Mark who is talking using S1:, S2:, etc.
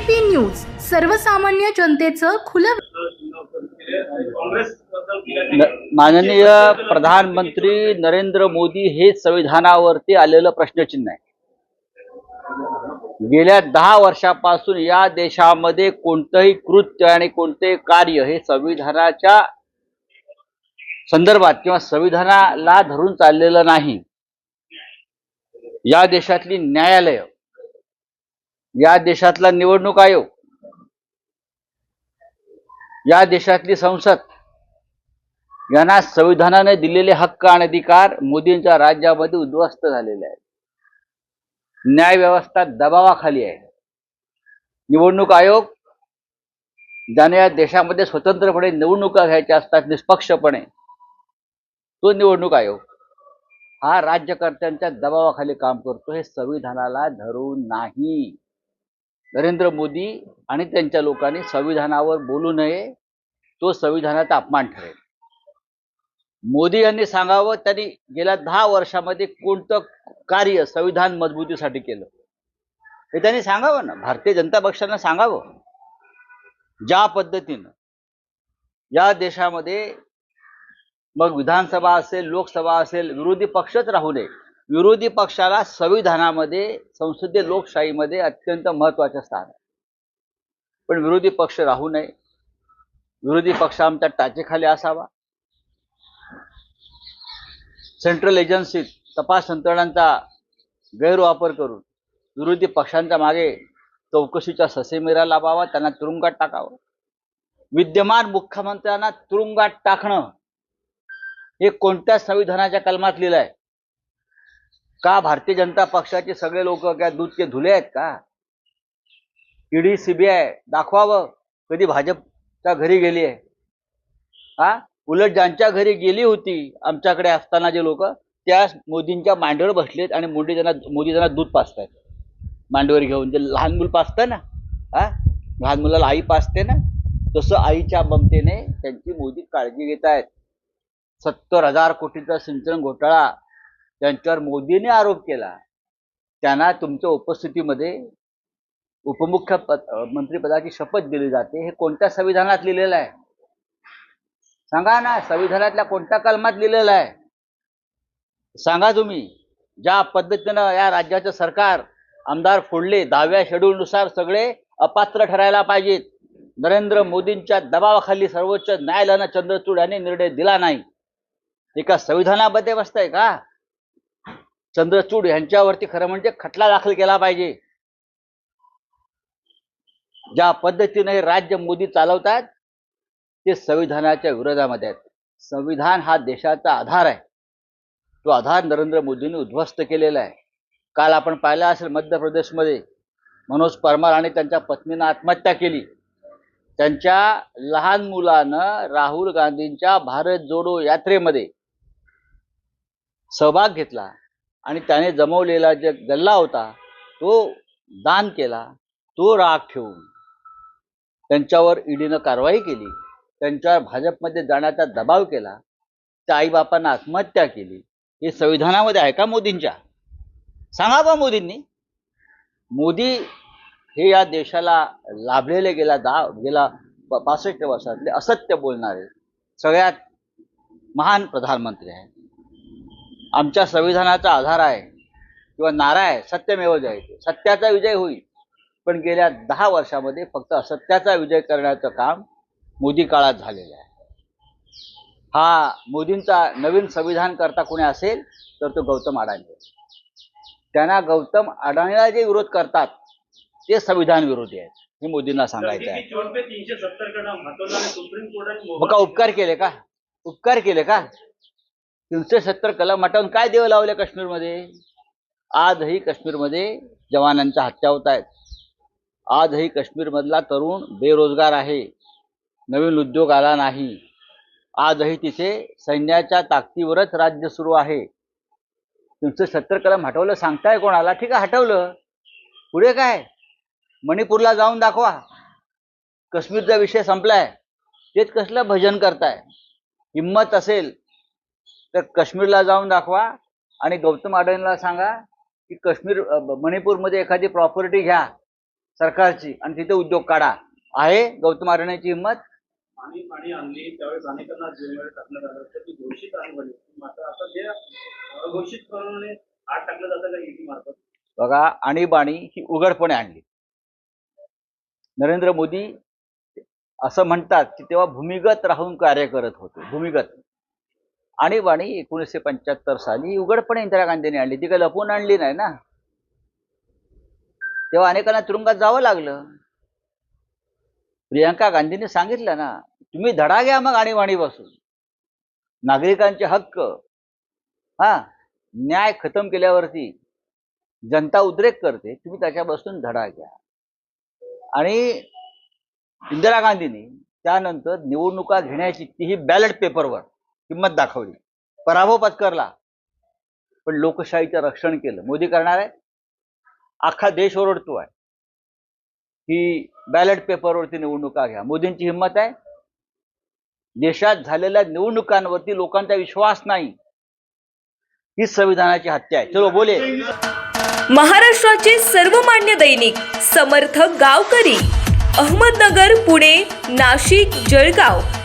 S1: ABP news सर्वसामान्य जनतेचं खुलं
S2: माननीय प्रधानमंत्री नरेंद्र मोदी हे संविधानावरती आलेलं प्रश्नचिन्ह आहे. गेल्या दहा वर्षापासून या देशामध्ये कोणतंही कृत्य आणि कोणतेही कार्य हे संविधानाच्या संदर्भात किंवा संविधानाला धरून चाललेलं नाही. या देशातली न्यायालय या देशातला निवडणूक आयोग या देशातली संसद यांना संविधानाने दिलेले हक्क आणि अधिकार मोदींच्या राज्यामध्ये उद्ध्वस्त झालेले आहेत. न्याय व्यवस्था दबावाखाली आहे. निवडणूक आयोग ज्याने या देशामध्ये स्वतंत्रपणे निवडणुका घ्यायच्या असतात निष्पक्षपणे तो निवडणूक आयोग हा राज्यकर्त्यांच्या दबावाखाली काम करतो हे संविधानाला धरून नाही. नरेंद्र मोदी आणि त्यांच्या लोकांनी संविधानावर बोलू नये तो संविधानाचा अपमान ठरेल. मोदी यांनी सांगावं त्यांनी गेल्या दहा वर्षामध्ये कोणतं कार्य संविधान मजबूतीसाठी केलं? हे त्यांनी सांगावं ना. भारतीय जनता पक्षानं सांगावं. ज्या पद्धतीनं या देशामध्ये मग विधानसभा असेल लोकसभा असेल विरोधी पक्षच राहू नये. विरोधी पक्षाला संविधानामध्ये संसदीय लोकशाहीमध्ये अत्यंत महत्वाचं स्थान आहे. पण विरोधी पक्ष राहू नये. विरोधी पक्ष आमच्या टाचेखाली असावा. सेंट्रल एजन्सीत तपास यंत्रणांचा गैरवापर करून विरोधी पक्षांच्या मागे चौकशीचा ससेमिरा लावावा त्यांना तुरुंगात टाकावं. विद्यमान मुख्यमंत्र्यांना तुरुंगात टाकणं हे कोणत्या संविधानाच्या कलमात लिहिलं आहे का भारतीय जनता पक्षाचे सगळे लोक काय दूधचे धुले आहेत का? ईडी सीबीआय दाखवावं. कधी भाजपच्या घरी गेली आहे? हा? उलट ज्यांच्या घरी गेली होती आमच्याकडे असताना जे लोक त्या मोदींच्या मांडीवर बसलेत आणि मोदी त्यांना मोदी त्यांना दूध पाचतायत मांडीवर घेऊन. जे लहान मूल पाचतं ना हा? लहान मुलाला आई पाचते ना तसं आईच्या ममतेने त्यांची मोदी काळजी घेत आहेत सत्तर हजार कोटीचा सिंचन घोटाळा त्यांच्यावर मोदीने आरोप केला. त्यांना तुमच्या उपस्थितीमध्ये उपमुख्य पद मंत्रिपदाची शपथ दिली जाते. हे कोणत्या संविधानात लिहिलेलं आहे? सांगा ना संविधानातल्या कोणत्या कलमात लिहिलेलं आहे? सांगा तुम्ही. ज्या पद्धतीनं या राज्याचं सरकार आमदार फोडले दहाव्या शेड्यूलनुसार सगळे अपात्र ठरायला पाहिजेत. नरेंद्र मोदींच्या दबावाखाली सर्वोच्च न्यायालयानं चंद्रचूड यांनी निर्णय दिला नाही. एका संविधानामध्ये बसतंय का? चंद्रचूड यांच्यावरती खरं म्हणजे खटला दाखल केला पाहिजे. ज्या पद्धतीने हे राज्य मोदी चालवतात ते संविधानाच्या विरोधामध्ये आहेत. संविधान हा देशाचा आधार आहे. तो आधार नरेंद्र मोदींनी उद्ध्वस्त केलेला आहे. काल आपण पाहिलं असेल मध्य प्रदेशमध्ये मनोज परमार आणि त्यांच्या पत्नीनं आत्महत्या केली. त्यांच्या लहान मुलानं राहुल गांधींच्या भारत जोडो यात्रेमध्ये सहभाग घेतला. आणि त्याने जमवलेला जे गल्ला होता तो दान केला तो राग ठेवून. त्यांच्यावर ईडीनं कारवाई केली. त्यांच्यावर भाजपमध्ये जाण्याचा दबाव केला. त्या आईबापांना आत्महत्या केली. हे संविधानामध्ये आहे का मोदींच्या? सांगा बा मोदींनी. मोदी हे या देशाला लाभलेले गेला दा गेला पासष्ट वर्षातले असत्य बोलणारे सगळ्यात महान प्रधानमंत्री आहेत. आमच्या संविधानाचा आधार आहे. किंवा नारा आहे सत्यमेव जयते. सत्याचा विजय होईल. पण गेल्या दहा वर्षामध्ये फक्त असत्याचा विजय करण्याचं काम मोदी काळात झालेलं आहे. हा मोदींचा नवीन संविधान करता कोणी असेल तर तो गौतम अडाणी. त्यांना गौतम अडाणीला जे विरोध करतात ते संविधान विरोधी आहेत. हे मोदींना सांगायचं आहे. मग का उपकार केले का? उपकार केले का? तीनशे सत्तर कलम हटवून काय देव लावले काश्मीरमध्ये? आजही काश्मीरमध्ये जवानांच्या हत्या होत आहेत आजही काश्मीरमधला तरुण बेरोजगार आहे. नवीन उद्योग आला नाही. आजही तिथे सैन्याच्या ताकदीवरच राज्य सुरू आहे. तुमचं सत्तर कलम हटवलं सांगताय कोणाला? ठीक आहे हटवलं. पुढे काय? मणिपूरला जाऊन दाखवा. काश्मीरचा विषय संपलाय. तेच कसलं भजन करताय. हिंमत असेल तर काश्मीरला जाऊन दाखवा आणि गौतम अडाणीला सांगा की काश्मीर मणिपूरमध्ये एखादी प्रॉपर्टी घ्या सरकारची आणि तिथे उद्योग काढा. आहे गौतम अडाणीची हिंमत?
S3: पाणी पाणी आणली त्यावेळेस अनेकांना जेलमध्ये टाकण्यात आलं तर ती घोषित आणली मात्र आता जे अघोषित प्रमाणे आत टाकलं जातं का ईडी मार्फत?
S2: बघा आणीबाणी ही उघडपणे आणली. नरेंद्र मोदी असं म्हणतात की तेव्हा भूमिगत राहून कार्य करत होते. भूमिगत. आणीबाणी एकोणीसशे पंच्याहत्तर साली उघडपणे इंदिरा गांधींनी आणली. ती काही लपवून आणली नाही ना. तेव्हा अनेकांना तुरुंगात जावं लागलं. प्रियंका गांधींनी सांगितलं ना तुम्ही धडा घ्या मग आणीबाणीपासून नागरिकांचे हक्क. हा न्याय खतम केल्यावरती जनता उद्रेक करते तुम्ही त्याच्यापासून धडा घ्या. आणि इंदिरा गांधींनी त्यानंतर निवडणुका घेण्याची तीही बॅलेट पेपरवर हिंमत दाखवली. पराभव पत्करला. पण लोकशाहीचं रक्षण केलं. मोदी करणार आहे अख्खा देश ओरडतोय की बॅलेट पेपरवरती निवडणुका घ्या. मोदींची हिंमत आहे? देशात झालेल्या निवडणुकांवरती लोकांचा विश्वास नाही. ही संविधानाची हत्या आहे. चलो बोले.
S4: महाराष्ट्राचे सर्वमान्य दैनिक समर्थ गावकरी अहमदनगर पुणे नाशिक जळगाव.